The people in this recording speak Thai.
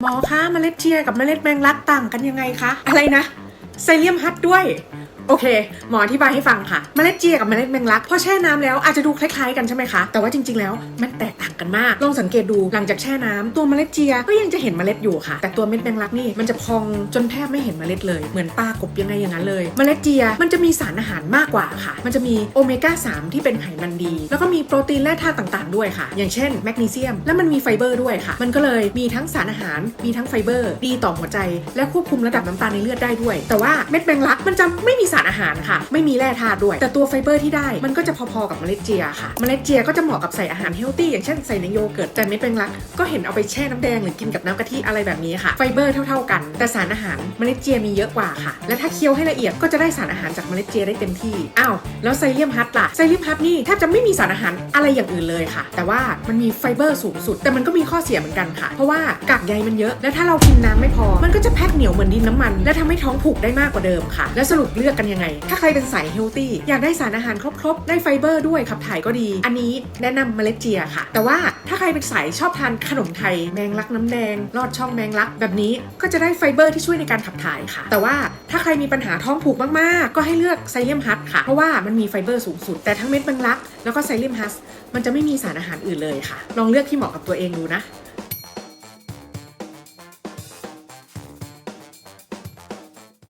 หมอคะมเมล็ดเชียกับมเมล็ดแมงลักต่างกันยังไงคะ อะไรนะไซเลียมฮัตด้วย โอเค หมออธิบายให้ฟังค่ะเมล็ดเจียกับเมล็ดแมงลักพอแช่น้ำแล้วอาจจะดูคล้ายๆกันใช่ไหมคะ แต่ว่าจริงๆแล้วมันแตกต่างกันมาก ลองสังเกตดูหลังจากแช่น้ำตัวเมล็ดเจียก็ยังจะเห็นเมล็ดอยู่ค่ะ แต่ตัวเม็ดแมงลักนี่มันจะพองจนแทบไม่เห็นเมล็ดเลยเหมือนปลากบยังไงอย่างนั้นเลยเมล็ดเจียมันจะมีสารอาหารมากกว่าค่ะ มันจะมีโอเมก้า3ที่เป็นไขมันดี แล้วก็มีโปรตีนและธาตุต่างๆด้วยค่ะ อย่างเช่นแมกนีเซียม และมันมีไฟเบอร์ด้วยค่ะ มันก็เลยมีทั้งสารอาหารมีทั้งไฟเบอร์ ดีต่อหัวใจ และควบคุมระดับน้ำตาลในเลือดได้ด้วย แต่ว่าเม็ดแมงลักมันจะไม่มีสารอา หารค่ะ ไม่มีแร่ธาตุด้วย แต่ตัวไฟเบอร์ที่ได้มันก็จะพอๆกับเมล็ดเจียค่ะ เมล็ดเจียก็จะเหมาะกับใส่อาหารเฮลตี้อย่างเช่นใส่ในโยเกิร์ตแต่เม็ดแมงลักก็เห็นเอาไปแช่น้ำแดงหรือกินกับน้ำกะทิอะไรแบบนี้ค่ะไฟเบอร์เท่า ๆกัน แต่สารอาหารเมล็ดเจียมีเยอะกว่าค่ะ และถ้าเคี้ยวให้ละเอียดก็จะได้สารอาหารจากเมล็ดเจียได้เต็มที่อ้าวแล้วไซเลียมฮัตล่ะไซเลียมฮัตนี่แทบจะไม่มีสารอาหารอะไรอย่างอื่นเลยค่ะ แต่ว่ามันมีไฟเบอร์สูงสุด แต่มันก็มีข้อเสียเหมือนกันค่ะ เพราะว่ากากใยมันเยอะ และถ้าเรากินน้ำไม่พอ มันก็จะแพ็คเหนียวเหมือนดินน้ำมัน และทำให้ท้องผูกได้มากกว่าเดิมค่ะ และสรุปเลือกกันยังไงถ้าใครเป็นสายเฮลตี้อยากได้สารอาหารครบๆ ได้ไฟเบอร์ด้วยขับถ่ายก็ดี อันนี้แนะนำเมล็ดเจียค่ะ แต่ว่าถ้าใครเป็นสายชอบทานขนมไทยแมงลักน้ำแดงลอดช่องแมงลัก แบบนี้ก็จะได้ไฟเบอร์ที่ช่วยในการขับถ่ายค่ะ แต่ว่าถ้าใครมีปัญหาท้องผูกมากๆ ก็ให้เลือกไซเลียมฮัตค่ะ เพราะว่ามันมีไฟเบอร์สูงสุด แต่ทั้งเม็ดแมงลัก แล้วก็ไซเลียมฮัตมันจะไม่มีสารอาหารอื่นเลยค่ะ ลองเลือกที่เหมาะกับตัวเองดูนะ